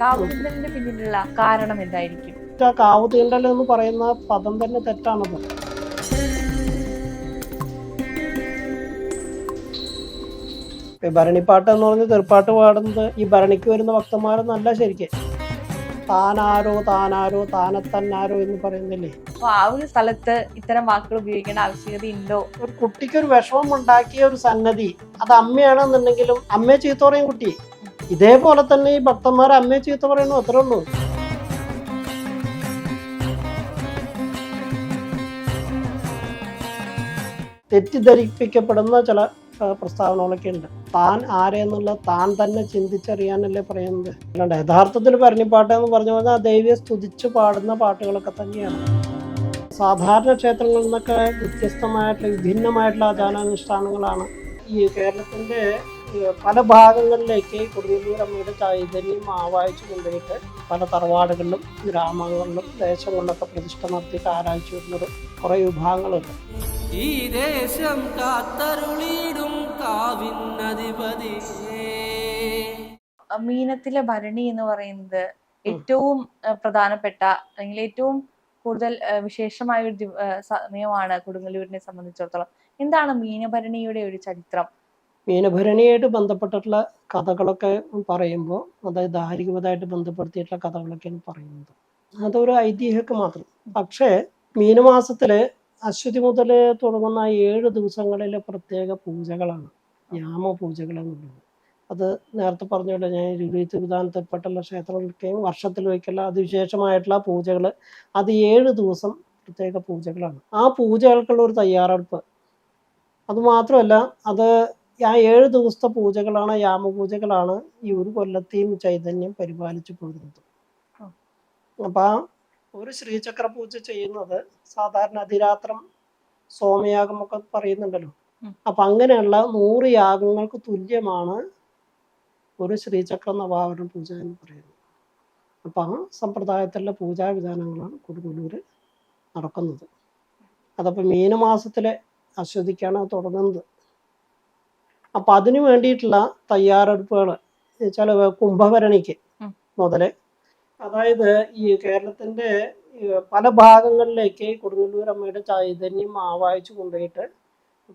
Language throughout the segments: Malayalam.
പറയുന്നില്ലേ കാവുതലിന്റെ പിന്നിലുള്ള കാരണം എന്തായിരിക്കും? കാവ് എന്ന് പറയുന്ന പദം തന്നെ തെറ്റാണത്. ഭരണിപ്പാട്ട് എന്ന് പറഞ്ഞ് തെറുപ്പാട്ട് പാടുന്നത് ഈ ഭരണിക്ക് വരുന്ന ഭക്തന്മാരൊന്നല്ല ശരിക്കും. താനാരോ താനാരോ താനത്തന്നാരോ എന്ന് പറയുന്നില്ലേ? അപ്പൊ ആ ഒരു സ്ഥലത്ത് ഇത്തരം വാക്കുകൾ ഉപയോഗിക്കേണ്ട ആവശ്യകത ഉണ്ടോ? ഒരു കുട്ടിക്ക് ഒരു വിഷമം ഉണ്ടാക്കിയ ഒരു സംഗതി അത് അമ്മയാണെന്നുണ്ടെങ്കിലും അമ്മയെ ചീത്തോറയും കുട്ടി. ഇതേപോലെ തന്നെ ഈ ഭക്തന്മാർ അമ്മയെ ചീത്ത പറയണു അത്രേ ഉള്ളൂ. തെറ്റിദ്ധരിപ്പിക്കപ്പെടുന്ന ചില പ്രസ്താവനകളൊക്കെ ഉണ്ട്. താൻ ആരെന്നുള്ള താൻ തന്നെ ചിന്തിച്ചറിയാനല്ലേ പറയുന്നത്. അല്ലാണ്ട് യഥാർത്ഥത്തിൽ ഭരണിപ്പാട്ട് എന്ന് പറഞ്ഞു കഴിഞ്ഞാൽ ദൈവയെ സ്തുതിച്ച് പാടുന്ന പാട്ടുകളൊക്കെ തന്നെയാണ്. സാധാരണ ക്ഷേത്രങ്ങളിൽ നിന്നൊക്കെ വ്യത്യസ്തമായിട്ടുള്ള വിഭിന്നമായിട്ടുള്ള ആചാരാനുഷ്ഠാനങ്ങളാണ് ഈ കേരളത്തിന്റെ ഈ പല ഭാഗങ്ങളിലേക്ക് കൊടുങ്ങല്ലൂർ അമ്മയുടെ ചൈതന്യം ആവാഹിച്ചു കൊണ്ടുപോയിട്ട് പല തറവാടുകളിലും ഗ്രാമങ്ങളിലും ദേശങ്ങളിലൊക്കെ പ്രതിഷ്ഠ നടത്തിയിട്ട് ആരാധിച്ചു വരുന്നത് കുറേ വിഭാഗങ്ങളുണ്ട്. ഈ ദേശം കാത്തരുളിയിടും മീനത്തിലെ ഭരണി എന്ന് പറയുന്നത് ഏറ്റവും പ്രധാനപ്പെട്ട അല്ലെങ്കിൽ ഏറ്റവും കൂടുതൽ വിശേഷമായ ഒരു സമയമാണ് കൊടുങ്ങല്ലൂരിനെ സംബന്ധിച്ചിടത്തോളം. എന്താണ് മീനഭരണിയുടെ ഒരു ചരിത്രം? മീനഭരണിയായിട്ട് ബന്ധപ്പെട്ടിട്ടുള്ള കഥകളൊക്കെ പറയുമ്പോൾ അതായത് ധാരികമായിട്ട് ബന്ധപ്പെടുത്തിയിട്ടുള്ള കഥകളൊക്കെയാണ് പറയുന്നത്. അതൊരു ഐതിഹ്യമൊക്കെ മാത്രം. പക്ഷേ മീനമാസത്തിൽ അശ്വതി മുതൽ തുടങ്ങുന്ന ഏഴ് ദിവസങ്ങളിലെ പ്രത്യേക പൂജകളാണ് യാമ പൂജകൾ എന്നുള്ളത് അത് നേരത്തെ പറഞ്ഞല്ലോ ഞാൻ ഇരുപത്തി വിധാനത്തിൽപ്പെട്ടുള്ള ക്ഷേത്രങ്ങളൊക്കെയും വർഷത്തിൽ വയ്ക്കുള്ള അതിവിശേഷമായിട്ടുള്ള പൂജകൾ അത് ഏഴ് ദിവസം പ്രത്യേക പൂജകളാണ്. ആ പൂജകൾക്കുള്ള ഒരു തയ്യാറെടുപ്പ്. അതുമാത്രമല്ല അത് ആ ഏഴ് ദിവസത്തെ പൂജകളാണ് യാമപൂജകളാണ് ഈ ഒരു കൊല്ലത്തെയും ചൈതന്യം പരിപാലിച്ചു പോരുന്നത്. അപ്പോൾ ആ ഒരു ശ്രീചക്ര പൂജ ചെയ്യുന്നത് സാധാരണ അതിരാത്രം സോമയാഗം സോമയാഗമൊക്കെ പറയുന്നുണ്ടല്ലോ. അപ്പൊ അങ്ങനെയുള്ള നൂറ് യാഗങ്ങൾക്ക് തുല്യമാണ് ഒരു ശ്രീചക്ര നവാവരണ പൂജ എന്ന് പറയുന്നത്. അപ്പൊ ആ സമ്പ്രദായത്തിലുള്ള പൂജാവിധാനങ്ങളാണ് കൊടുങ്ങല്ലൂര് നടക്കുന്നത്. അതപ്പോൾ മീനമാസത്തിലെ അശ്വതിക്കാണ് തുടങ്ങുന്നത്. അപ്പൊ അതിനു വേണ്ടിയിട്ടുള്ള തയ്യാറെടുപ്പുകൾ വെച്ചാൽ കുംഭഭരണിക്ക് ഉം. മുതൽ അതായത് ഈ കേരളത്തിന്റെ ഈ പല ഭാഗങ്ങളിലേക്ക് കൊടുങ്ങല്ലൂർ അമ്മയുടെ ചൈതന്യം ആവാഹിച്ചു കൊണ്ടുപോയിട്ട്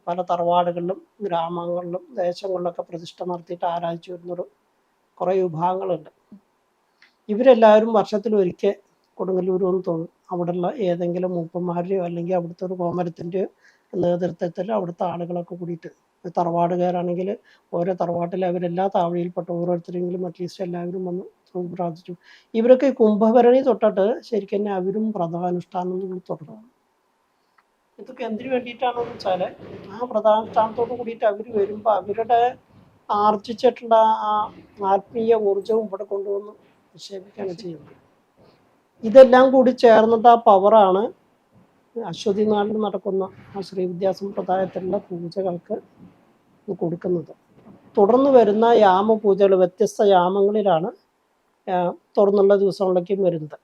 പല തറവാടുകളിലും ഗ്രാമങ്ങളിലും ദേശങ്ങളിലൊക്കെ പ്രതിഷ്ഠ നടത്തിയിട്ട് ആരാധിച്ചു വരുന്നൊരു കുറേ വിഭാഗങ്ങളുണ്ട് ഇവരെല്ലാവരും വർഷത്തിൽ ഒരിക്കൽ കൊടുങ്ങല്ലൂർ എന്ന് തോന്നും അവിടെയുള്ള ഏതെങ്കിലും മൂപ്പന്മാരുടെയോ അല്ലെങ്കിൽ അവിടുത്തെ ഒരു കോമരത്തിന്റെയോ നേതൃത്വത്തിൽ അവിടുത്തെ ആളുകളൊക്കെ കൂടിയിട്ട് തറവാടുകാരാണെങ്കിൽ ഓരോ തറവാട്ടിൽ അവരെല്ലാ താവഴിയിൽപ്പെട്ട ഓരോരുത്തരെങ്കിലും അറ്റ്ലീസ്റ്റ് എല്ലാവരും വന്ന് പ്രാർത്ഥിച്ചു. ഇവരൊക്കെ കുംഭഭരണി തൊട്ടിട്ട് ശരിക്കും തന്നെ അവരും വ്രതാനുഷ്ഠാനങ്ങൾ തുടങ്ങും ഇതൊക്കെ എന്തിനു വേണ്ടിയിട്ടാണെന്ന് വെച്ചാൽ ആ വ്രതാനുഷ്ഠാനത്തോട് കൂടിയിട്ട് അവർ വരുമ്പോൾ അവരുടെ ആർജിച്ചിട്ടുള്ള ആ ആത്മീയ ഊർജവും ഇവിടെ കൊണ്ടുവന്ന് നിക്ഷേപിക്കുകയാണ് ചെയ്യുന്നത്. ഇതെല്ലാം കൂടി ചേർന്നിട്ട് ആ പവറാണ് അശ്വതി നാളിൽ നടക്കുന്ന ആ ശ്രീവിദ്യാസമ്പ്രദായത്തിലുള്ള പൂജകൾക്ക് കൊടുക്കുന്നത്. തുടർന്ന് വരുന്ന യാമ പൂജകൾ വ്യത്യസ്ത യാമങ്ങളിലാണ് തുടർന്നുള്ള ദിവസങ്ങളിലേക്കും വരുന്നത്.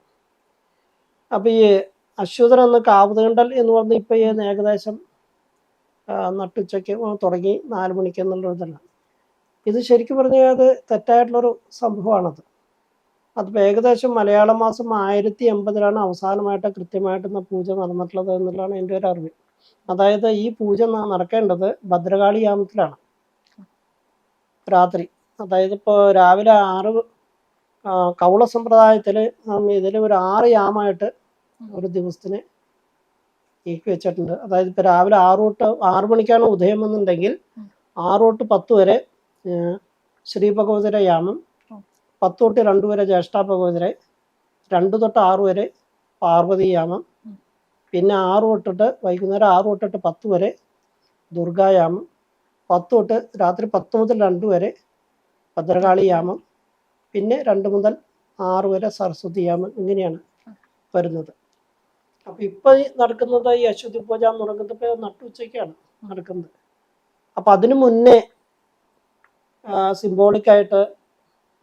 അപ്പം ഈ അശ്വതൻ എന്ന കാവുതണ്ടൽ എന്ന് പറഞ്ഞ ഇപ്പം ഈ ഏകദേശം നട്ടുച്ചയ്ക്ക് തുടങ്ങി നാല് മണിക്ക് എന്നുള്ള ഇത് ശരിക്കും പറഞ്ഞാൽ അത് തെറ്റായിട്ടുള്ളൊരു സംഭവമാണത്. അതിപ്പോൾ ഏകദേശം മലയാള മാസം ആയിരത്തി എൺപതിലാണ് അവസാനമായിട്ട് കൃത്യമായിട്ട് ഇന്ന് പൂജ നടന്നിട്ടുള്ളത് എന്നുള്ളതാണ് എന്റെ ഒരു അറിവ് അതായത് ഈ പൂജ നടക്കേണ്ടത് ഭദ്രകാളി യാമത്തിലാണ് രാത്രി അതായത് ഇപ്പോൾ രാവിലെ ആറ് കൗള സമ്പ്രദായത്തിൽ ഇതിൽ ഒരു ആറ് യാമായിട്ട് ഒരു ദിവസത്തിന് നീക്കി വെച്ചിട്ടുണ്ട് അതായത് ഇപ്പോൾ രാവിലെ ആറ് തൊട്ട് ആറ് മണിക്കാണ് ഉദയം എന്നുണ്ടെങ്കിൽ. ആറ് തൊട്ട് പത്ത് വരെ ശ്രീ ഭഗവതിയുടെ യാമം. പത്ത് തൊട്ട് രണ്ടു വരെ ജ്യേഷ്ഠ ഭഗവതിരെ രണ്ട് തൊട്ട് ആറ് വരെ പാർവതിയാമം പിന്നെ ആറ് തൊട്ടിട്ട് വൈകുന്നേരം ആറ് തൊട്ടിട്ട് പത്ത് വരെ ദുർഗായാമം പത്ത് തൊട്ട് രാത്രി പത്ത് മുതൽ രണ്ട് വരെ ഭദ്രകാളിയാമം പിന്നെ രണ്ട് മുതൽ ആറ് വരെ സരസ്വതിയാമം ഇങ്ങനെയാണ് വരുന്നത്. അപ്പൊ ഇപ്പൊ നടക്കുന്നത് ഈ അശ്വതി പൂജ എന്ന് തുടങ്ങുന്നത് ഇപ്പൊ നട്ടുച്ചയ്ക്കാണ് നടക്കുന്നത്. അപ്പൊ അതിനു മുന്നേ സിംബോളിക്കായിട്ട്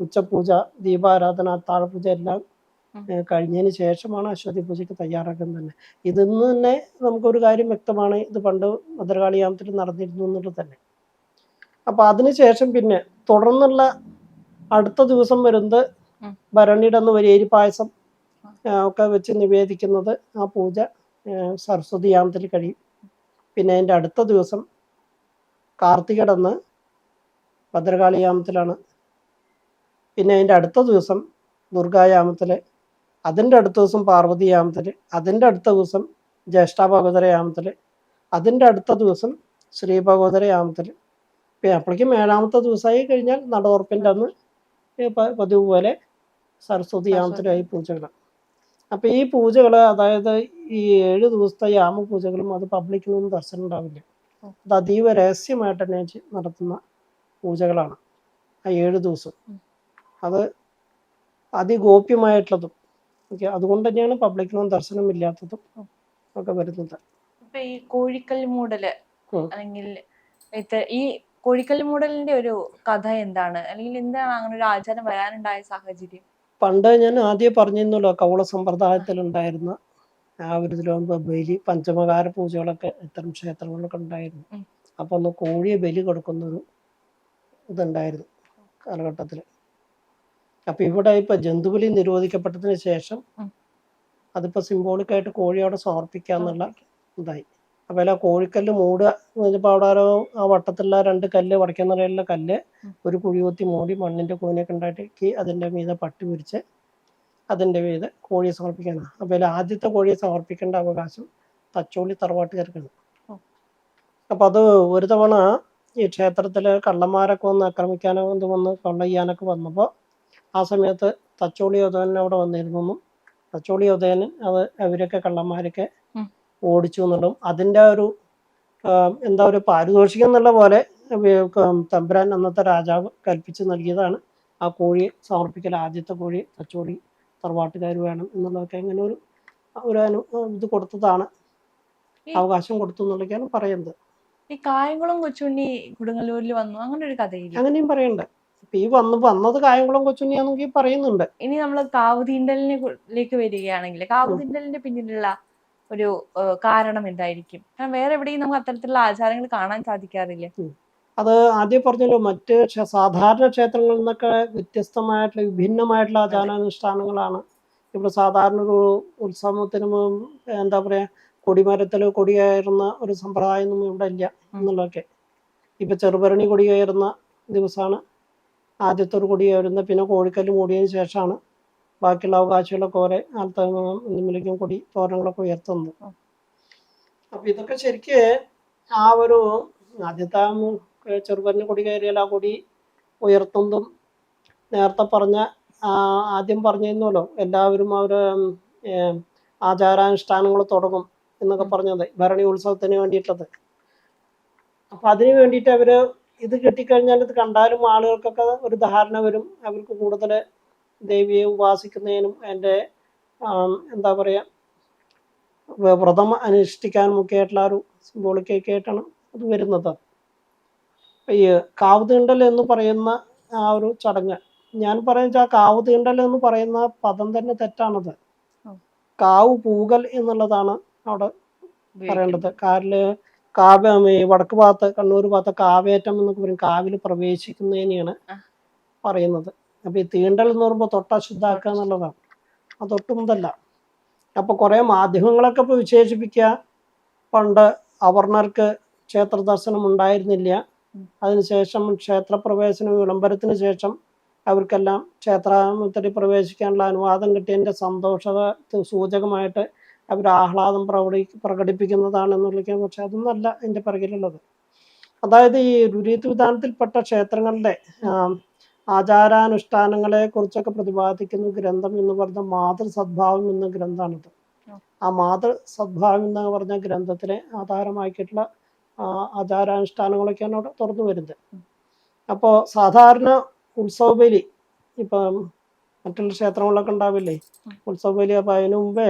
ഉച്ചപൂജ ദീപാരാധന അത്താഴപൂജ എല്ലാം കഴിഞ്ഞതിന് ശേഷമാണ് അശ്വതി പൂജയ്ക്ക് തയ്യാറാക്കുന്നത് തന്നെ. ഇതിന്ന് തന്നെ നമുക്കൊരു കാര്യം വ്യക്തമാണ്. ഇത് പണ്ട് ഭദ്രകാളിയാമത്തിൽ നടന്നിരുന്നു എന്നുള്ളത് തന്നെ. അപ്പൊ അതിനുശേഷം പിന്നെ തുടർന്നുള്ള അടുത്ത ദിവസം വരുന്നത്. ഭരണിയുടെ അന്ന് വരേരി പായസം ഒക്കെ വെച്ച് നിവേദിക്കുന്നത് ആ പൂജ സരസ്വതി യാമത്തിൽ കഴിയും. പിന്നെ അതിന്റെ അടുത്ത ദിവസം കാർത്തികടന്ന് ഭദ്രകാളി യാമത്തിലാണ് പിന്നെ അതിന്റെ അടുത്ത ദിവസം ദുർഗായാമത്തിൽ അതിന്റെ അടുത്ത ദിവസം പാർവതിയാമത്തിൽ അതിന്റെ അടുത്ത ദിവസം ജ്യേഷ്ഠാഭഗവതര യാമത്തിൽ അതിന്റെ അടുത്ത ദിവസം ശ്രീ ഭഗവതര യാമത്തിൽ പിന്നെ അപ്പോഴേക്കും ഏഴാമത്തെ ദിവസമായി കഴിഞ്ഞാൽ നടോർപ്പിന്റെ അന്ന് പതിവ് പോലെ സരസ്വതി യാമത്തിലായി പൂജകൾ അപ്പോൾ ഈ പൂജകൾ അതായത് ഈ ഏഴ് ദിവസത്തെ യാമ പൂജകളും അത് പബ്ലിക്കിനൊന്നും ദർശനം ഉണ്ടാവില്ല. അത് അതീവ രഹസ്യമായിട്ട് തന്നെ നടത്തുന്ന പൂജകളാണ് ആ ഏഴ് ദിവസം. അത് അതിഗോപ്യമായിട്ടുള്ളതും. ഓക്കെ അതുകൊണ്ട് തന്നെയാണ് പബ്ലിക്കിനും ദർശനം ഇല്ലാത്തതും ഒക്കെ വരുന്നത്. ഇപ്പൊ ഈ കോഴിക്കൽ മൂടൽ അല്ലെങ്കിൽ ഈ കോഴിക്കൽ മൂടലിന്റെ ഒരു കഥ എന്താണ്? അല്ലെങ്കിൽ എന്താണ് അങ്ങനെ ഒരു ആചാരം വരാനുണ്ടായ സാഹചര്യം? പണ്ട് ഞാൻ ആദ്യം പറഞ്ഞിരുന്നല്ലോ കൗള സമ്പ്രദായത്തിലുണ്ടായിരുന്ന ആ ഒരു ഇതിലും ബലി പഞ്ചമകാര പൂജകളൊക്കെ ഇത്തരം ക്ഷേത്രങ്ങളിലൊക്കെ ഉണ്ടായിരുന്നു. അപ്പോൾ അപ്പൊ ഒന്ന് കോഴിയെ ബലി കൊടുക്കുന്നൊരു ഇതുണ്ടായിരുന്നു കാലഘട്ടത്തിൽ അപ്പൊ ഇവിടെ ഇപ്പൊ ജന്തുബലി നിരോധിക്കപ്പെട്ടതിന് ശേഷം. അതിപ്പോ സിംബോളിക്കായിട്ട് കോഴിയോടെ സമർപ്പിക്കാന്നുള്ള ഇതായി. അപ്പോൾ ആ കോഴിക്കല്ല് മൂടുക എന്ന് വെച്ചപ്പോൾ അവിടെ ആരോ ആ വട്ടത്തിലുള്ള രണ്ട് കല്ല് വടക്കുന്ന കല്ല് ഒരു കുഴി കുത്തി മൂടി മണ്ണിന്റെ കൂനൊക്കെ ഉണ്ടാക്കി അതിന്റെ മീതെ പട്ടി പിരിച്ച് അതിന്റെ മീതെ കോഴിയെ സമർപ്പിക്കാനാണ് അപ്പോൾ അല്ല ആദ്യത്തെ കോഴിയെ സമർപ്പിക്കേണ്ട അവകാശം തച്ചോളി തറവാട്ടുകാർക്കാണ്. അപ്പൊ അപ്പോൾ അത് ഒരു തവണ ഈ ക്ഷേത്രത്തിൽ കള്ളന്മാരൊക്കെ വന്ന് ആക്രമിക്കാനോ എന്ത് വന്ന് കൊള്ള ചെയ്യാനൊക്കെ വന്നപ്പോൾ ആ സമയത്ത് തച്ചോളി ഉദയൻ അവിടെ വന്നിരുന്നു. തച്ചോളി ഉദയൻ അത് അവരൊക്കെ കള്ളന്മാരൊക്കെ. ഓടിച്ചു എന്നുള്ളതും അതിന്റെ ഒരു എന്താ ഒരു പാരിതോഷികം എന്നുള്ള പോലെ തമ്പുരാൻ അന്നത്തെ രാജാവ് കൽപ്പിച്ച് നൽകിയതാണ്. ആ കോഴിയെ സമർപ്പിക്കൽ ആദ്യത്തെ കോഴി തച്ചോളി തറവാട്ടുകാർ വേണം എന്നുള്ളതൊക്കെ അങ്ങനെ ഒരു ഒരു ഇത് കൊടുത്തതാണ്. അവകാശം കൊടുത്തു എന്നുള്ളതൊക്കെയാണ് പറയുന്നത്. ഈ കായംകുളം കൊച്ചുണ്ണി കൊടുങ്ങല്ലൂരിൽ വന്നു. അങ്ങനെ ഒരു കഥയില്ല? അങ്ങനെയും പറയുന്നുണ്ട് ഇപ്പൊ ഈ വന്ന് വന്നത് കായംകുളം കൊച്ചുണ്ണിയാണെങ്കിൽ പറയുന്നുണ്ട്. ഇനി നമ്മൾ കാവുതീണ്ടലിനെലേക്ക് വരികയാണെങ്കിൽ കാവുതീണ്ടലിന്റെ പിന്നിലുള്ള ഒരു കാരണം എന്തായിരിക്കും? കാരണം വേറെ എവിടെയും നമുക്ക് അത്തരത്തിലുള്ള ആചാരങ്ങൾ കാണാൻ സാധിക്കാറില്ല? അത് ആദ്യം പറഞ്ഞല്ലോ മറ്റ് സാധാരണ ക്ഷേത്രങ്ങളിൽ നിന്നൊക്കെ വ്യത്യസ്തമായിട്ടുള്ള വിഭിന്നമായിട്ടുള്ള ആചാരാനുഷ്ഠാനങ്ങളാണ്. ഇവിടെ സാധാരണ ഒരു ഉത്സവത്തിന് എന്താ പറയാ കൊടിമരത്തിൽ കൊടി കയറുന്ന ഒരു സമ്പ്രദായമൊന്നും ഇവിടെ ഇല്ല എന്നുള്ളതൊക്കെ. ഇപ്പൊ ചെറുപരണി കൊടി കയറുന്ന ദിവസമാണ് ആദ്യത്തെ കൂടി കൊടി പിന്നെ കോഴിക്കല്ല് മൂടിയതിന് ശേഷമാണ് ബാക്കിയുള്ള അവകാശികളൊക്കെ ഓരോ ആൽത്തമിലേക്കും കൂടി തോരണങ്ങളൊക്കെ ഉയർത്തുന്നത്. അപ്പൊ ഇതൊക്കെ ശരിക്ക് ആ ഒരു ആദ്യത്തെ ചെറുപറിന് കൊടി കയറിയാൽ ആ കൊടി ഉയർത്തുന്നതും നേരത്തെ പറഞ്ഞ ആദ്യം പറഞ്ഞിരുന്നല്ലോ എല്ലാവരും അവർ ആചാരാനുഷ്ഠാനങ്ങൾ തുടങ്ങും എന്നൊക്കെ പറഞ്ഞത് ഭരണി ഉത്സവത്തിന് വേണ്ടിയിട്ടുള്ളത് അപ്പൊ അതിന് വേണ്ടിയിട്ട് അവർ ഇത് കിട്ടിക്കഴിഞ്ഞാൽ ഇത് കണ്ടാലും ആളുകൾക്കൊക്കെ ഒരു ധാരണ വരും. അവർക്ക് കൂടുതൽ ദേവിയെ ഉപാസിക്കുന്നതിനും അതിന്റെ എന്താ പറയുക വ്രതം അനുഷ്ഠിക്കാനും ഒക്കെ ആയിട്ടുള്ള ഒരു സിംബോളിക്കൊക്കെ ആയിട്ടാണ് അത് വരുന്നത്. ഈ കാവ് തീണ്ടൽ എന്ന് പറയുന്ന ആ ഒരു ചടങ്ങ് ഞാൻ പറയുന്ന ആ കാവ് തീണ്ടൽ എന്ന് പറയുന്ന പദം തന്നെ തെറ്റാണത്. കാവ് പൂകൽ എന്നുള്ളതാണ് അവിടെ പറയേണ്ടത്. കാറിൽ കാവ്യ വടക്ക് ഭാഗത്ത് കണ്ണൂർ ഭാഗത്ത് കാവേറ്റം എന്നൊക്കെ പറയും. കാവിൽ പ്രവേശിക്കുന്നതിനെയാണ് ആ. പറയുന്നത്. അപ്പൊ ഈ തീണ്ടൽ എന്ന് പറയുമ്പോൾ തൊട്ട ശുദ്ധാക്കുക എന്നുള്ളതാണ്. അതൊട്ടുമുതല്ല അപ്പൊ കുറെ മാധ്യമങ്ങളൊക്കെ ഇപ്പൊ വിശേഷിപ്പിക്കുക. പണ്ട് അവർണർക്ക് ക്ഷേത്ര ദർശനം ഉണ്ടായിരുന്നില്ല. അതിനുശേഷം ക്ഷേത്രപ്രവേശന വിളംബരത്തിന് ശേഷം അവർക്കെല്ലാം ക്ഷേത്രത്തിൽ പ്രവേശിക്കാനുള്ള അനുവാദം കിട്ടിയതിന്റെ സന്തോഷ സൂചകമായിട്ട് അവർ ആഹ്ലാദം പ്രകടി പ്രകടിപ്പിക്കുന്നതാണെന്നുള്ളത് പക്ഷെ അതൊന്നല്ല എന്റെ പിറകിലുള്ളത്. അതായത് ഈ രുരീത് വിധാനത്തിൽപ്പെട്ട ക്ഷേത്രങ്ങളുടെ ആചാരാനുഷ്ഠാനങ്ങളെ കുറിച്ചൊക്കെ പ്രതിപാദിക്കുന്ന ഗ്രന്ഥം എന്ന് പറഞ്ഞ മാതൃ സദ്ഭാവം എന്ന ഗ്രന്ഥമാണിത് ആ. മാതൃ സദ്ഭാവം എന്ന് പറഞ്ഞ ഗ്രന്ഥത്തിന് ആധാരമാക്കിയിട്ടുള്ള ആചാരാനുഷ്ഠാനങ്ങളൊക്കെയാണ് അവിടെ തുറന്നു വരുന്നത്. അപ്പോൾ സാധാരണ ഉത്സവബലി ഇപ്പം മറ്റുള്ള ക്ഷേത്രങ്ങളിലൊക്കെ ഉണ്ടാവില്ലേ? ഉത്സവബലി ഉത്സവ ബലി അപ്പം അതിനു മുമ്പേ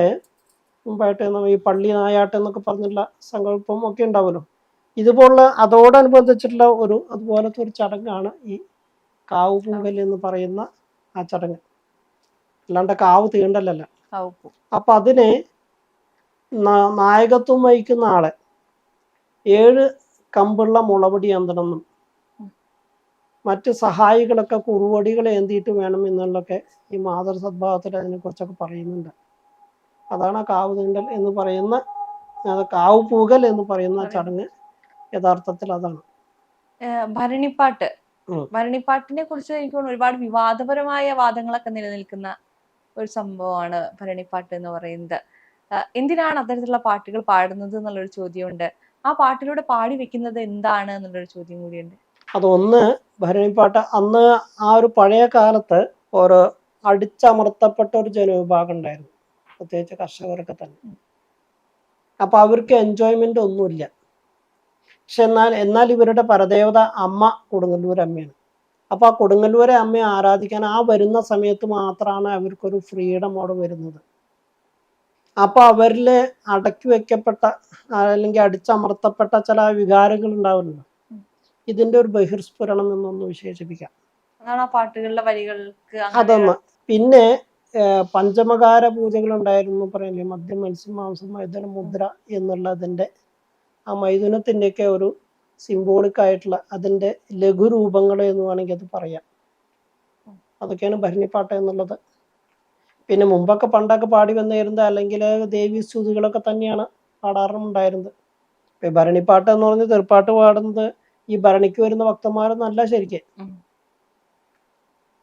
മുമ്പായിട്ട് ഈ പള്ളി നായാട്ട് എന്നൊക്കെ പറഞ്ഞിട്ടുള്ള സങ്കല്പം ഒക്കെ ഉണ്ടാവുമല്ലോ. ഇതുപോലുള്ള അതോടനുബന്ധിച്ചിട്ടുള്ള ഒരു അതുപോലത്തെ ഒരു ചടങ്ങാണ് ഈ കാവ് പൂങ്കൽ എന്ന് പറയുന്ന ആ ചടങ്ങ്. അല്ലാണ്ട് കാവ് തീണ്ടല്ലല്ല അപ്പൊ അതിന് നായകത്വം വഹിക്കുന്ന ആളെ ഏഴ് കമ്പുള്ള മുളപടി എന്തണമെന്നും. മറ്റ് സഹായികളൊക്കെ കുറുവടികൾ ഏന്തിയിട്ട് വേണം എന്നുള്ളൊക്കെ ഈ മാതൃ സദ്ഭാവത്തിൽ അതിനെക്കുറിച്ചൊക്കെ പറയുന്നുണ്ട്. അതാണ് ആ കാവ് തീണ്ടൽ എന്ന് പറയുന്ന കാവ് പൂകൽ എന്ന് പറയുന്ന ചടങ്ങ് യഥാർത്ഥത്തിൽ അതാണ്. ഭരണിപ്പാട്ട്. ഭരണിപ്പാട്ടിനെ കുറിച്ച് എനിക്ക് ഒരുപാട് വിവാദപരമായ വാദങ്ങളൊക്കെ നിലനിൽക്കുന്ന ഒരു സംഭവമാണ് ഭരണിപ്പാട്ട് എന്ന് പറയുന്നത്. എന്തിനാണ് അത്തരത്തിലുള്ള പാട്ടുകൾ പാടുന്നത് എന്നുള്ളൊരു ചോദ്യമുണ്ട്. ആ പാട്ടിലൂടെ പാടി വെക്കുന്നത് എന്താണ് എന്നുള്ളൊരു ചോദ്യം കൂടിയുണ്ട്. അതൊന്ന് ഭരണിപ്പാട്ട് അന്ന് ആ ഒരു പഴയ കാലത്ത് ഒരു അടിച്ചമർത്തപ്പെട്ട ഒരു ജനവിഭാഗം ഉണ്ടായിരുന്നു. പ്രത്യേകിച്ച് കർഷകരൊക്കെ തന്നെ. അപ്പൊ അവർക്ക് എൻജോയ്മെന്റ് ഒന്നുമില്ല. പക്ഷെ എന്നാൽ എന്നാൽ ഇവരുടെ പരദേവത അമ്മ കൊടുങ്ങല്ലൂർ അമ്മയാണ്. അപ്പൊ ആ കൊടുങ്ങല്ലൂരെ അമ്മയെ ആരാധിക്കാൻ ആ വരുന്ന സമയത്ത് മാത്രമാണ് അവർക്കൊരു ഫ്രീഡം അവിടെ വരുന്നത്. അപ്പൊ അവരിൽ അടക്കി വെക്കപ്പെട്ട അല്ലെങ്കിൽ അടിച്ചമർത്തപ്പെട്ട ചില വികാരങ്ങൾ ഉണ്ടാവുന്നുണ്ട് ഇതിന്റെ ഒരു ബഹിർസ്ഫുരണം എന്നൊന്ന് വിശേഷിപ്പിക്കാം. അതാണ് ആ പാട്ടുകളിലെ വരികൾക്ക് അതൊന്ന്. പിന്നെ പഞ്ചമകാര പൂജകൾ ഉണ്ടായിരുന്നു പറയില്ലേ? മദ്യം മത്സ്യം മാംസം മൈഥുന മുദ്ര എന്നുള്ളതിന്റെ ആ മൈഥുനത്തിന്റെയൊക്കെ ഒരു സിംബോളിക് ആയിട്ടുള്ള അതിന്റെ ലഘുരൂപങ്ങൾ എന്ന് വേണമെങ്കിൽ അത് പറയാം. അതൊക്കെയാണ് ഭരണിപ്പാട്ട് എന്നുള്ളത്. പിന്നെ മുമ്പൊക്കെ പണ്ടൊക്കെ പാടി വന്നിരുന്നത് അല്ലെങ്കിൽ ദേവി സ്തുതികളൊക്കെ തന്നെയാണ് പാടാറുണ്ടായിരുന്നത് ഇപ്പം ഭരണിപ്പാട്ട് എന്ന് പറഞ്ഞ് തെറുപ്പാട്ട് പാടുന്നത് ഈ ഭരണിക്ക് വരുന്ന ഭക്തന്മാരൊന്നല്ല ശരിക്കും. ഉം.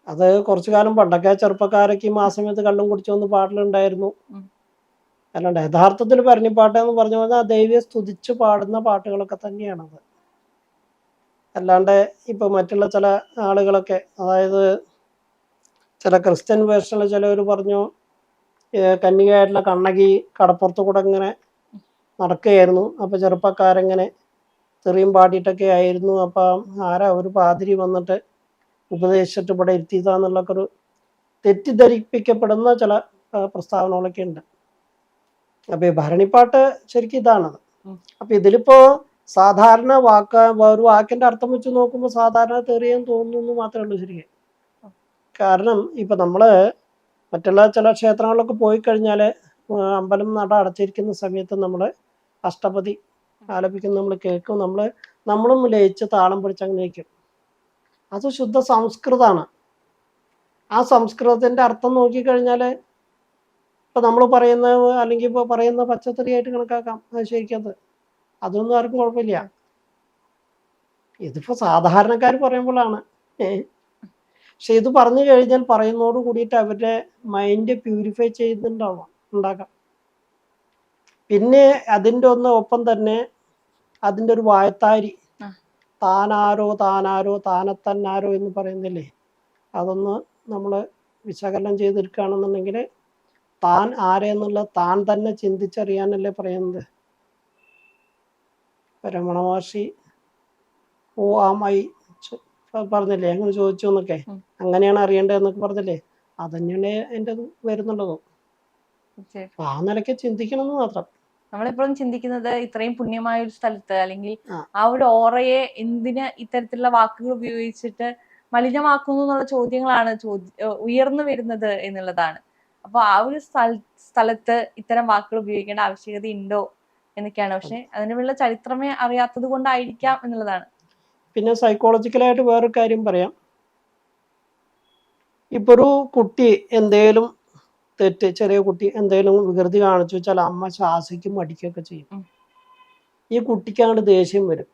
അത് കുറച്ചു കാലം പണ്ടൊക്കെ ചെറുപ്പക്കാരൊക്കെ ഈ സമയത്ത് കള്ളും കുടിച്ചു വന്ന് പാട്ടിലുണ്ടായിരുന്നു. അല്ലാണ്ട് യഥാർത്ഥത്തിൽ ഭരണിപ്പാട്ട് എന്ന് പറഞ്ഞു പറഞ്ഞാൽ ദൈവയെ സ്തുതിച്ച് പാടുന്ന പാട്ടുകളൊക്കെ തന്നെയാണത്. അല്ലാണ്ട് ഇപ്പൊ മറ്റുള്ള ചില ആളുകളൊക്കെ അതായത് ചില ക്രിസ്ത്യൻ വേർഷനിൽ ചിലവർ പറഞ്ഞു കന്നികയായിട്ടുള്ള കന്യകയായിട്ടുള്ള കണ്ണകി കടപ്പുറത്ത് കൂടെ ഇങ്ങനെ നടക്കുകയായിരുന്നു. അപ്പൊ ചെറുപ്പക്കാരെങ്ങനെ തെറിയും പാടിയിട്ടൊക്കെ ആയിരുന്നു. അപ്പം ആരാ ഒരു പാതിരി വന്നിട്ട് ഉപദേശിച്ചിട്ട് ഇവിടെ ഇരുത്തിയതാന്നുള്ളൊക്കെ ഒരു തെറ്റിദ്ധരിപ്പിക്കപ്പെടുന്ന ചില പ്രസ്താവനകളൊക്കെ ഉണ്ട്. അപ്പൊ ഈ ഭരണിപ്പാട്ട് ശരിക്കും ഇതാണത്. അപ്പൊ ഇതിലിപ്പോ സാധാരണ വാക്ക ഒരു വാക്കിന്റെ അർത്ഥം വെച്ച് നോക്കുമ്പോൾ സാധാരണ തെറിയാൻ തോന്നുന്നു മാത്രമേ ഉള്ളൂ ശരിക്കും. കാരണം ഇപ്പൊ നമ്മൾ മറ്റുള്ള ചില ക്ഷേത്രങ്ങളിലൊക്കെ പോയി കഴിഞ്ഞാൽ അമ്പലം നട അടച്ചിരിക്കുന്ന സമയത്ത് നമ്മൾ അഷ്ടപതി ആലപിക്കുന്ന നമ്മൾ കേൾക്കും. നമ്മൾ നമ്മളും ലയിച്ച് താളം പിടിച്ച് അങ്ങനെ അത് ശുദ്ധ സംസ്കൃതമാണ് ആ സംസ്കൃതത്തിന്റെ അർത്ഥം നോക്കിക്കഴിഞ്ഞാൽ ഇപ്പം നമ്മൾ പറയുന്ന അല്ലെങ്കിൽ ഇപ്പോൾ പറയുന്ന പച്ചത്തറിയായിട്ട് കണക്കാക്കാം. അത് ശരിക്കത്. അതൊന്നും ആർക്കും കുഴപ്പമില്ല. ഇതിപ്പോൾ സാധാരണക്കാർ പറയുമ്പോഴാണ്. പക്ഷെ ഇത് പറഞ്ഞു കഴിഞ്ഞാൽ പറയുന്നതോട് കൂടിയിട്ട് അവരുടെ മൈൻഡ് പ്യൂരിഫൈ ചെയ്യുന്നുണ്ടാവാം ഉണ്ടാക്കാം. പിന്നെ അതിന്റെ ഒന്ന് ഒപ്പം തന്നെ അതിന്റെ ഒരു വായത്താരി. താനാരോ താനാരോ താനത്തന്നാരോ എന്ന് പറയുന്നില്ലേ? അതൊന്ന് നമ്മൾ വിശകലനം ചെയ്തെടുക്കുകയാണെന്നുണ്ടെങ്കിൽ താൻ ആരെന്നുള്ള താൻ തന്നെ ചിന്തിച്ചറിയാനല്ലേ പറയുന്നത്? രമണ മഹർഷി ഓ ആമായി പറഞ്ഞില്ലേ? അങ്ങനെ ചോദിച്ചു എന്നൊക്കെ. അങ്ങനെയാണ് അറിയേണ്ടതെന്നൊക്കെ പറഞ്ഞില്ലേ? അതന്നെയാണ് എന്റെ വരുന്നുള്ളതും. ആ നിലയ്ക്ക് ചിന്തിക്കണം എന്ന് മാത്രം. നമ്മളെപ്പോഴും ചിന്തിക്കുന്നത് ഇത്രയും പുണ്യമായ ഒരു സ്ഥലത്ത് അല്ലെങ്കിൽ ആ. ഒരു ഓറയെ എന്തിന് ഇത്തരത്തിലുള്ള വാക്കുകൾ ഉപയോഗിച്ചിട്ട് മലിനമാക്കുന്നു എന്നുള്ള ചോദ്യങ്ങളാണ് ചോദ്യ ഉയർന്നു വരുന്നത് എന്നുള്ളതാണ്. അപ്പൊ ആ ഒരു സ്ഥല സ്ഥലത്ത് ഇത്തരം വാക്കുകൾ ഉപയോഗിക്കേണ്ട ആവശ്യകത ഉണ്ടോ എന്നൊക്കെയാണ്. പക്ഷെ അതിനുള്ള ചരിത്രമേ അറിയാത്തത് കൊണ്ടായിരിക്കാം എന്നുള്ളതാണ്. പിന്നെ സൈക്കോളജിക്കലായിട്ട് വേറൊരു കാര്യം പറയാം. ഇപ്പൊ ഒരു കുട്ടി എന്തേലും തെറ്റ് ചെറിയ കുട്ടി എന്തെങ്കിലും വികൃതി കാണിച്ചു വെച്ചാൽ അമ്മ ശാസിക്കും അടിക്കുകയൊക്കെ ചെയ്യും. ഈ കുട്ടിക്കാണ്ട് ദേഷ്യം വരും.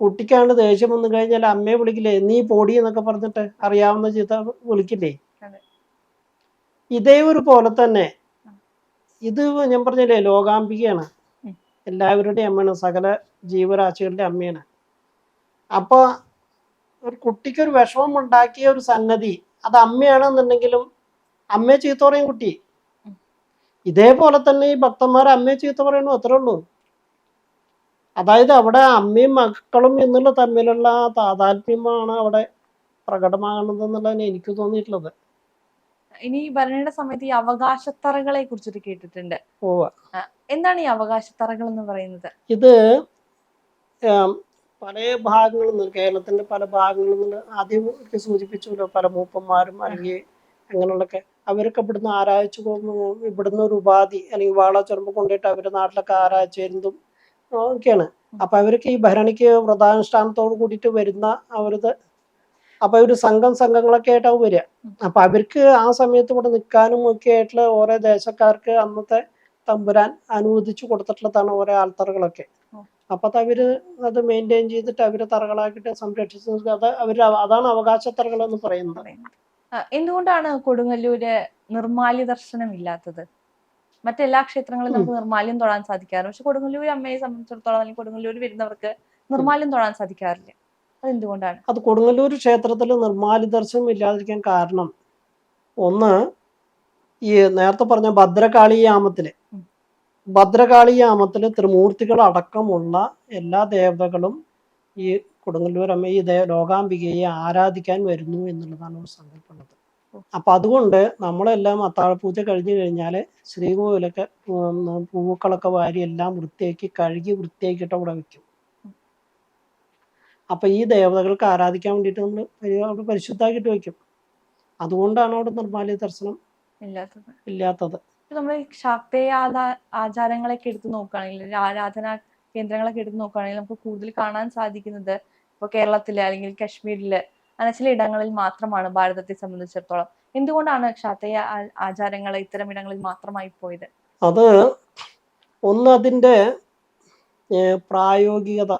കുട്ടിക്കാണ്ട് ദേഷ്യം വന്നു കഴിഞ്ഞാൽ അമ്മയെ വിളിക്കില്ലേ? നീ പൊടി എന്നൊക്കെ പറഞ്ഞിട്ട് അറിയാവുന്ന ചീത്ത വിളിക്കില്ലേ. ഇതേ ഒരു പോലെ തന്നെ. ഇത് ഞാൻ പറഞ്ഞില്ലേ ലോകാംബികയാണ്. എല്ലാവരുടെയും അമ്മയാണ് സകല ജീവരാശികളുടെ അമ്മയാണ്. അപ്പോൾ ഒരു കുട്ടിക്ക് ഒരു വിഷമം ഉണ്ടാക്കിയ ഒരു സംഗതി അത് അമ്മയാണെന്നുണ്ടെങ്കിലും അമ്മയെ ചീത്ത പറയും കുട്ടി. ഇതേപോലെ തന്നെ ഈ ഭക്തന്മാർ അമ്മയെ ചീത്ത പറയണു അത്രേ ഉള്ളൂ. അതായത് അവിടെ അമ്മയും മക്കളും എന്നുള്ള തമ്മിലുള്ള താതാത്മ്യമാണ് അവിടെ പ്രകടമാകുന്നത് എന്നുള്ളതാണ് എനിക്ക് തോന്നിയിട്ടുള്ളത്. ഇനി ഭരണയുടെ സമയത്ത് ഈ അവകാശത്തറകളെ കുറിച്ചിട്ട് കേട്ടിട്ടുണ്ട്. എന്താണ് ഈ അവകാശത്തറകൾ എന്ന് പറയുന്നത്? ഇത് പല ഭാഗങ്ങളിൽ നിന്ന് കേരളത്തിന്റെ പല ഭാഗങ്ങളിൽ നിന്ന് ആദ്യം സൂചിപ്പിച്ചല്ലോ പല മൂപ്പന്മാരും അല്ലെങ്കിൽ അങ്ങനെയുള്ളൊക്കെ അവരൊക്കെ ഇവിടുന്ന് പോകുമ്പോൾ ഇവിടുന്ന് ഒരു ഉപാധി അല്ലെങ്കിൽ വാള ചുരമ്പ് കൊണ്ടിട്ട് അവരുടെ നാട്ടിലൊക്കെ ആരാച്ച് വരുന്നതും ഒക്കെയാണ്. അപ്പൊ അവർക്ക് ഈ ഭരണിക്ക് വ്രതാനുഷ്ഠാനത്തോട് കൂടിയിട്ട് വരുന്ന അവരത് അപ്പൊ ഒരു സംഘം സംഘങ്ങളൊക്കെ ആയിട്ടാവും വരിക. അപ്പൊ അവർക്ക് ആ സമയത്ത് ഇവിടെ നിൽക്കാനും ഒക്കെ ആയിട്ടുള്ള ഓരോ ദേശക്കാർക്ക് അന്നത്തെ തമ്പുരാൻ അനുവദിച്ചു കൊടുത്തിട്ടുള്ളതാണ് ഓരോ ആൾത്തറകളൊക്കെ. അപ്പൊ അത് അവർ അത് മെയിന്റെയിൻ ചെയ്തിട്ട് അവർ തറകളാക്കിയിട്ട് സംരക്ഷിച്ചത് അത് അവർ അതാണ് അവകാശത്തറകൾ എന്ന് പറയുന്നത്. എന്തുകൊണ്ടാണ് കൊടുങ്ങല്ലൂര് നിർമാല്യ ദർശനം ഇല്ലാത്തത് മറ്റെല്ലാ ക്ഷേത്രങ്ങളിലും നമുക്ക് നിർമാല്യം തൊടാൻ സാധിക്കാറ് പക്ഷെ കൊടുങ്ങല്ലൂർ അമ്മയെ സംബന്ധിച്ചിടത്തോളം അല്ലെങ്കിൽ കൊടുങ്ങല്ലൂർ വരുന്നവർക്ക് നിർമാല്യം തൊഴാൻ സാധിക്കാറില്ല. അതെന്തുകൊണ്ടാണ്? അത് കൊടുങ്ങല്ലൂർ ക്ഷേത്രത്തിൽ നിർമാല്യ ദർശനം ഇല്ലാതിരിക്കാൻ കാരണം ഒന്ന് ഈ നേരത്തെ പറഞ്ഞ ഭദ്രകാളി യാമത്തിൽ ഉം. ഭദ്രകാളി യാമത്തിൽ ത്രിമൂർത്തികൾ അടക്കമുള്ള എല്ലാ ദേവതകളും ഈ കൊടുങ്ങല്ലൂർ അമ്മ ഈ ലോകാംബികയെ ആരാധിക്കാൻ വരുന്നു എന്നുള്ളതാണ് ഒരു സങ്കല്പമുള്ളത്. അപ്പൊ അതുകൊണ്ട് നമ്മളെല്ലാം അത്താഴപൂജ കഴിഞ്ഞു കഴിഞ്ഞാൽ ശ്രീകോവിലൊക്കെ പൂക്കളൊക്കെ വാരി എല്ലാം വൃത്തിയാക്കി കഴുകി വൃത്തിയാക്കിയിട്ട് അവിടെ വെക്കും. അപ്പൊ ഈ ദേവതകൾക്ക് ആരാധിക്കാൻ വേണ്ടിയിട്ട് നമ്മൾ അവിടെ പരിശുദ്ധമാക്കിയിട്ട് വെക്കും. അതുകൊണ്ടാണ് അവിടെ നിർമ്മാല്യ ദർശനം ഇല്ലാത്തത്. നമ്മൾ ശാക്തേയ ആചാരങ്ങളൊക്കെ എടുത്ത് നോക്കുകയാണെങ്കിൽ ആരാധന ആരാധനാ കേന്ദ്രങ്ങളൊക്കെ എടുത്ത് നോക്കുകയാണെങ്കിൽ നമുക്ക് കൂടുതൽ കാണാൻ സാധിക്കുന്നത് ഇപ്പൊ കേരളത്തിൽ അല്ലെങ്കിൽ കശ്മീരിൽ അങ്ങനെ ചില ഇടങ്ങളിൽ മാത്രമാണ് ഭാരതത്തെ സംബന്ധിച്ചിടത്തോളം. എന്തുകൊണ്ടാണ് ക്ഷാത്രീയ ആചാരങ്ങൾ ഇത്തരം ഇടങ്ങളിൽ മാത്രമായി പോയത്? അത് ഒന്ന് അതിന്റെ പ്രായോഗികത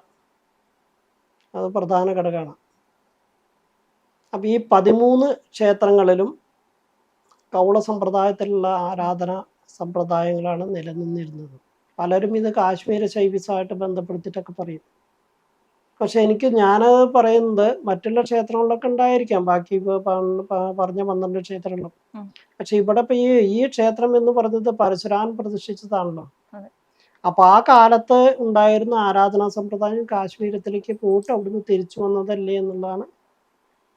അത് പ്രധാന ഘടകമാണ്. അപ്പം ഈ പതിമൂന്ന് ക്ഷേത്രങ്ങളിലും കൗള സമ്പ്രദായത്തിലുള്ള ആരാധന സമ്പ്രദായങ്ങളാണ് നിലനിന്നിരുന്നത്. പലരും ഇത് കാശ്മീര ശൈവിസമായിട്ട് ബന്ധപ്പെടുത്തിയിട്ടൊക്കെ പറയും. പക്ഷെ എനിക്ക് ഞാനത് പറയുന്നത് മറ്റുള്ള ക്ഷേത്രങ്ങളിലൊക്കെ ഉണ്ടായിരിക്കാം. ബാക്കി പറഞ്ഞ പന്ത്രണ്ട് ക്ഷേത്രങ്ങളും. പക്ഷെ ഇവിടെ ഇപ്പൊ ഈ ഈ ക്ഷേത്രം എന്ന് പറഞ്ഞത് പരശുരാൻ പ്രതിഷ്ഠിച്ചതാണല്ലോ. അപ്പൊ ആ കാലത്ത് ഉണ്ടായിരുന്ന ആരാധനാ സമ്പ്രദായം കാശ്മീരത്തിലേക്ക് പോയിട്ട് അവിടുന്ന് തിരിച്ചു വന്നതല്ലേ എന്നുള്ളതാണ്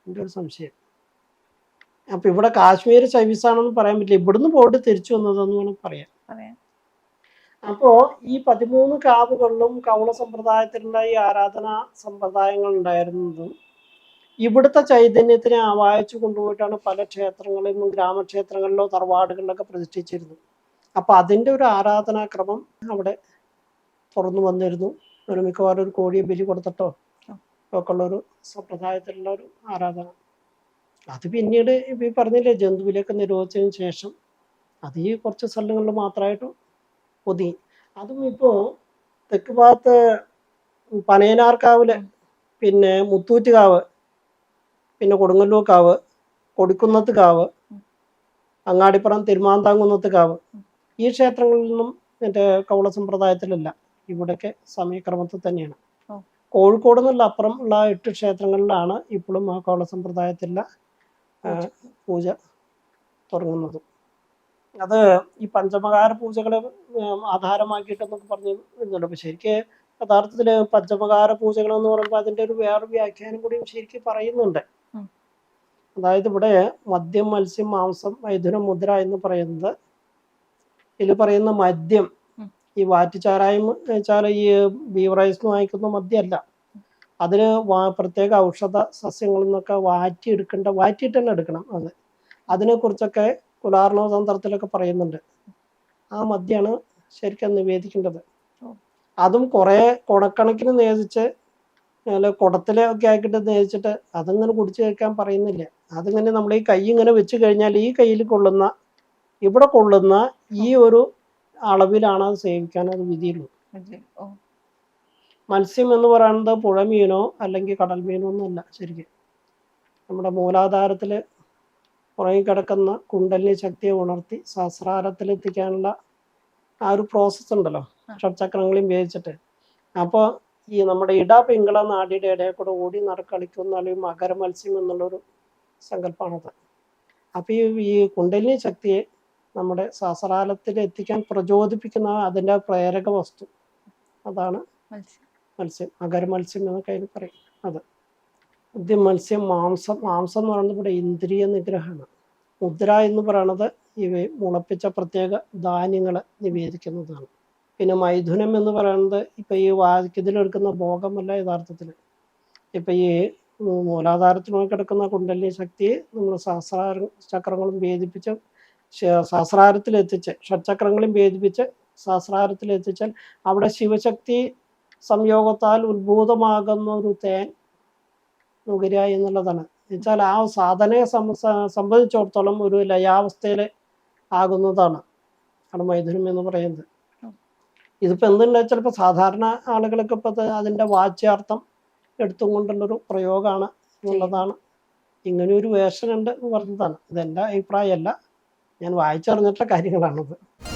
എന്റെ ഒരു സംശയം. അപ്പൊ ഇവിടെ കാശ്മീർ ശൈവിസാണെന്ന് പറയാൻ പറ്റില്ല. ഇവിടുന്ന് പോയിട്ട് തിരിച്ചു വന്നതെന്ന് വേണം പറയാം അപ്പോ ഈ പതിമൂന്ന് കാവുകളിലും കൗള സമ്പ്രദായത്തിലുള്ള ഈ ആരാധനാ സമ്പ്രദായങ്ങൾ ഉണ്ടായിരുന്നതും? ഇവിടുത്തെ ചൈതന്യത്തിനെ ആവാഹിച്ചു കൊണ്ടുപോയിട്ടാണ് പല ക്ഷേത്രങ്ങളിലും ഗ്രാമക്ഷേത്രങ്ങളിലോ തറവാടുകളിലൊക്കെ പ്രതിഷ്ഠിച്ചിരുന്നത്. അപ്പൊ അതിന്റെ ഒരു ആരാധനാക്രമം അവിടെ തുറന്നു വന്നിരുന്നു. ഒരു മിക്കവാറും ഒരു കോഴിയെ ബലി കൊടുത്തിട്ടോ? ഒക്കെ ഉള്ള ഒരു സമ്പ്രദായത്തിലുള്ള ഒരു ആരാധന. അത് പിന്നീട് ഈ പറഞ്ഞില്ലേ ജന്തുവിലൊക്കെ നിരോധിച്ചതിന് ശേഷം. അത് ഈ കുറച്ച് സ്ഥലങ്ങളിൽ മാത്രമായിട്ട് ഒതുങ്ങി അതും ഇപ്പോ തെക്ക് ഭാഗത്ത് പനയനാർക്കാവിൽ പിന്നെ മുത്തൂറ്റുകാവ് പിന്നെ കൊടുങ്ങല്ലൂർ കാവ് കൊടിക്കുന്നത്ത് കാവ് അങ്ങാടിപ്പുറം തിരുമാന്താങ്കുന്നത്ത് കാവ് ഈ ക്ഷേത്രങ്ങളിൽ നിന്നും മറ്റേ കൗള സമ്പ്രദായത്തിലല്ല. ഇവിടൊക്കെ സമയക്രമത്തിൽ തന്നെയാണ്. കോഴിക്കോട് നിന്നുള്ള അപ്പുറം ഉള്ള എട്ട് ക്ഷേത്രങ്ങളിലാണ് ഇപ്പോഴും ആ കൗള സമ്പ്രദായത്തിലുള്ള പൂജ തുടങ്ങുന്നത്. അത് ഈ പഞ്ചമകാര പൂജകളെ ആധാരമാക്കിയിട്ടെന്നൊക്കെ പറഞ്ഞു വരുന്നുണ്ട്. അപ്പൊ ശരിക്ക് യഥാർത്ഥത്തിൽ പഞ്ചമകാര പൂജകൾ എന്ന് പറയുമ്പോൾ അതിന്റെ ഒരു വേറെ വ്യാഖ്യാനം കൂടിയും ശരിക്കും പറയുന്നുണ്ട്. അതായത് ഇവിടെ മദ്യം മത്സ്യം മാംസം മൈഥുനം മുദ്ര എന്ന് പറയുന്നത് ഇതിൽ പറയുന്ന മദ്യം. ഈ വാറ്റുചാരായം വെച്ചാൽ ഈ ബീവറൈസ് വാങ്ങിക്കുന്ന മദ്യമല്ല. അതിന് വാ- പ്രത്യേക ഔഷധ സസ്യങ്ങളിൽ നിന്നൊക്കെ വാറ്റിയെടുക്കേണ്ട വാറ്റിയിട്ട് തന്നെ എടുക്കണം അത്. അതിനെ കുലാർണവ തന്ത്രത്തിലൊക്കെ പറയുന്നുണ്ട്. ആ മദ്യമാണ് ശരിക്കും നിവേദിക്കേണ്ടത്. അതും കുറേ കുടക്കണക്കിന് നേദിച്ച് അല്ല കുടത്തിലൊക്കെ ആക്കിയിട്ട് നേദിച്ചിട്ട് അതിങ്ങനെ കുടിച്ചു കഴിക്കാൻ പറയുന്നില്ല. അതിങ്ങനെ നമ്മൾ ഈ കൈ ഇങ്ങനെ വെച്ച് കഴിഞ്ഞാൽ ഈ കയ്യിൽ കൊള്ളുന്ന ഇവിടെ കൊള്ളുന്ന ഈ ഒരു അളവിലാണ് അത് സേവിക്കാൻ അത് വിധിയുള്ളൂ. മത്സ്യം എന്ന് പറയുന്നത് പുഴമീനോ അല്ലെങ്കിൽ കടൽ മീനോ ഒന്നുമല്ല ശരിക്കും. നമ്മുടെ മൂലാധാരത്തിൽ ഉറങ്ങിക്കിടക്കുന്ന കുണ്ടലിനി ശക്തിയെ ഉണർത്തി സഹസ്രാരത്തിലെത്തിക്കാനുള്ള ആ ഒരു പ്രോസസ്സ് ഉണ്ടല്ലോ. ഷഡ്ചക്രങ്ങളെയും ഉപയോഗിച്ചിട്ട് അപ്പോൾ ഈ നമ്മുടെ ഇട പിങ്കള നാടിയുടെ ഇടയിൽ കൂടെ ഓടി നടക്കളിക്കുന്ന അല്ലെങ്കിൽ മകര മത്സ്യം എന്നുള്ളൊരു സങ്കല്പമാണത് അപ്പോൾ ഈ ഈ കുണ്ടലിനി ശക്തിയെ നമ്മുടെ സഹസ്രാലത്തിൽ എത്തിക്കാൻ പ്രചോദിപ്പിക്കുന്ന അതിന്റെ പ്രേരക വസ്തു അതാണ് മത്സ്യം. മത്സ്യം. അകര മത്സ്യം എന്നൊക്കെ അതിന് പറയും. അത്. ആദ്യം മത്സ്യം മാംസം മാംസം എന്ന് പറയുന്നത് ഇവിടെ ഇന്ദ്രിയ നിഗ്രഹമാണ്. മുദ്ര എന്ന് പറയുന്നത് ഇവ മുളപ്പിച്ച പ്രത്യേക ധാന്യങ്ങൾ നിവേദിക്കുന്നതാണ്. പിന്നെ മൈഥുനം എന്ന് പറയുന്നത് ഇപ്പം ഈ വാക്കിതിലെടുക്കുന്ന ഭോഗമല്ല യഥാർത്ഥത്തിൽ. ഇപ്പം ഈ മൂലാധാരത്തിനുമായി കിടക്കുന്ന കുണ്ടലിനി ശക്തിയെ നമ്മൾ സഹസ്രാര ചക്രങ്ങളും ഭേദിപ്പിച്ച് സഹസ്രാരത്തിലെത്തിച്ച് ഷഡ്ചക്രങ്ങളും ഭേദിപ്പിച്ച് സഹസ്രാരത്തിലെത്തിച്ചാൽ അവിടെ ശിവശക്തി സംയോഗത്താൽ ഉത്ഭൂതമാകുന്ന ഒരു തേൻ നുകരുക എന്നുള്ളതാണ്. എന്നുവെച്ചാൽ ആ സാധനയെ സംബ- സംബന്ധിച്ചിടത്തോളം ഒരു ലയാവസ്ഥയിൽ ആകുന്നതാണ് ആണ് മൈഥുനം എന്ന് പറയുന്നത്. ഇതിപ്പോൾ എന്തുണ്ട്? ചിലപ്പോൾ സാധാരണ ആളുകൾക്ക് ഇപ്പോൾ അതിന്റെ വാച്യാർത്ഥം എടുത്തും കൊണ്ടുള്ളൊരു പ്രയോഗമാണ് എന്നുള്ളതാണ്. ഇങ്ങനെ ഒരു വേഷനുണ്ട് എന്ന് പറഞ്ഞതാണ്. ഇതെന്റെ അഭിപ്രായമല്ല. ഞാൻ വായിച്ചറിഞ്ഞിട്ടുള്ള കാര്യങ്ങളാണത്.